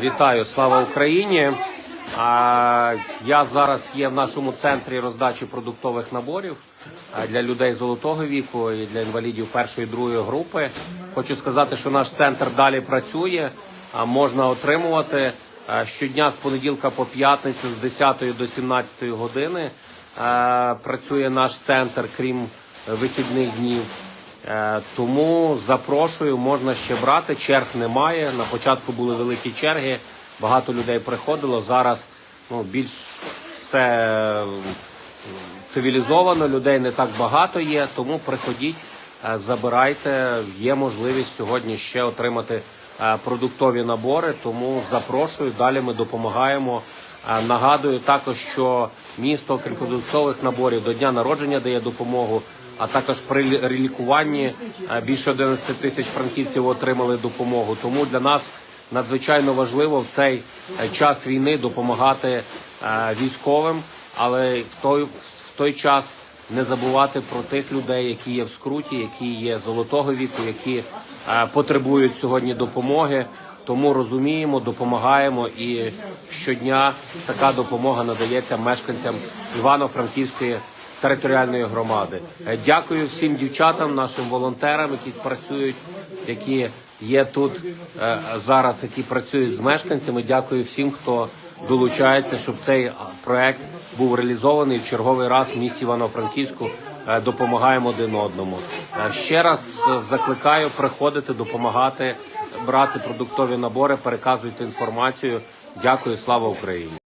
Вітаю, слава Україні. Я зараз є в нашому центрі роздачі продуктових наборів для людей золотого віку і для інвалідів першої і другої групи. Хочу сказати, що наш центр далі працює. а, Можна отримувати щодня з понеділка по п'ятницю з 10 до 17 години. Працює наш центр, крім вихідних днів. Е, Тому запрошую, можна ще брати. Черг немає. На початку були великі черги, багато людей приходило. Зараз ну, більш все е, цивілізовано, людей не так багато є. Тому приходіть, е, забирайте. Є можливість сьогодні ще отримати продуктові набори. Тому запрошую. Далі ми допомагаємо. Нагадую також, що місто, крім продуктових наборів, до дня народження дає допомогу. А також при лі- лікуванні е, більше 11 тисяч франківців отримали допомогу. Тому для нас надзвичайно важливо в цей е, час війни допомагати е, військовим, але в той, в той час не забувати про тих людей, які є в скруті, які є золотого віку, які потребують сьогодні допомоги. Тому розуміємо, допомагаємо і щодня така допомога надається мешканцям Івано-Франківської територіальної громади. Е, Дякую всім дівчатам, нашим волонтерам, які працюють, які є тут е, зараз, які працюють з мешканцями. Дякую всім, хто долучається, щоб цей проект був реалізований в черговий раз в місті Івано-Франківську. Е, Допомагаємо один одному. Ще раз закликаю приходити, допомагати, брати продуктові набори, переказуйте інформацію. Дякую, слава Україні.